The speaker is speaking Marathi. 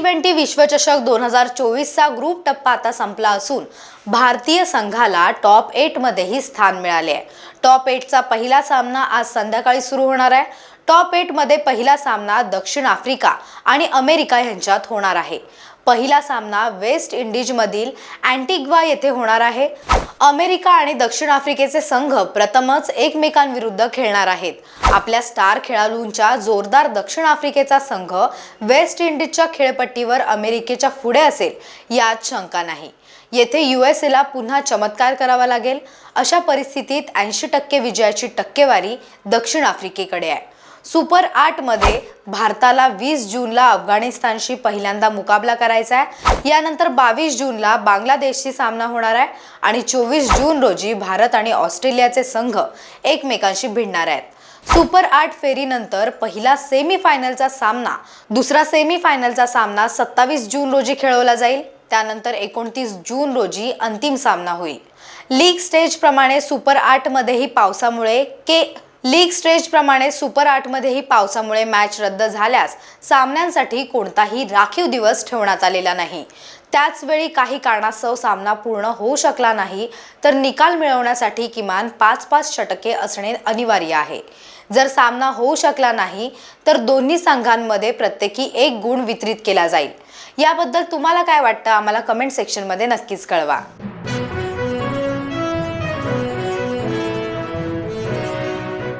ट्वेंटी विश्वचषक दोन हजार चोवीसचा ग्रुप टप्पा आता संपला असून भारतीय संघाला टॉप एटमध्येही स्थान मिळाले आहे. टॉप एटचा पहिला सामना आज संध्याकाळी सुरू होणार आहे. टॉप एटमध्ये पहिला सामना दक्षिण आफ्रिका आणि अमेरिका यांच्यात होणार आहे. पहिला सामना वेस्ट इंडिजमधील अँटिग्वा येथे होणार आहे. अमेरिका आणि दक्षिण आफ्रिकेचे संघ प्रथमच एकमेकांविरुद्ध खेळणार आहेत. आपल्या स्टार खेळाडूंच्या जोरदार दक्षिण आफ्रिकेचा संघ वेस्ट इंडिजच्या खेळपट्टीवर अमेरिकेच्या पुढे असेल यात शंका नाही. येथे यू एस एला पुन्हा चमत्कार करावा लागेल. अशा परिस्थितीत ऐंशी टक्के विजयाची टक्केवारी दक्षिण आफ्रिकेकडे आहे. सुपर आठमध्ये भारताला वीस जूनला अफगाणिस्तानशी पहिल्यांदा मुकाबला करायचा आहे. यानंतर बावीस जूनला बांगलादेशशी सामना होणार आहे आणि चोवीस जून रोजी भारत आणि ऑस्ट्रेलियाचे संघ एकमेकांशी भिडणार आहेत. सुपर आठ फेरीनंतर पहिला सेमीफायनलचा सामना दुसरा सेमीफायनलचा सामना सत्तावीस जून रोजी खेळवला जाईल. त्यानंतर एकोणतीस जून रोजी अंतिम सामना होईल. लीग स्टेजप्रमाणे सुपर आठमध्येही पावसामुळे के लीग स्टेजप्रमाणे सुपर आठमध्येही पावसामुळे मॅच रद्द झाल्यास सामन्यांसाठी कोणताही राखीव दिवस ठेवण्यात आलेला नाही. त्याच वेळी काही कारणास्तव सामना पूर्ण होऊ शकला नाही तर निकाल मिळवण्यासाठी किमान पाच पाच षटके असणे अनिवार्य आहे. जर सामना होऊ शकला नाही तर दोन्ही संघांमध्ये प्रत्येकी एक गुण वितरित केला जाईल. याबद्दल तुम्हाला काय वाटतं? आम्हाला कमेंट सेक्शनमध्ये नक्कीच कळवा.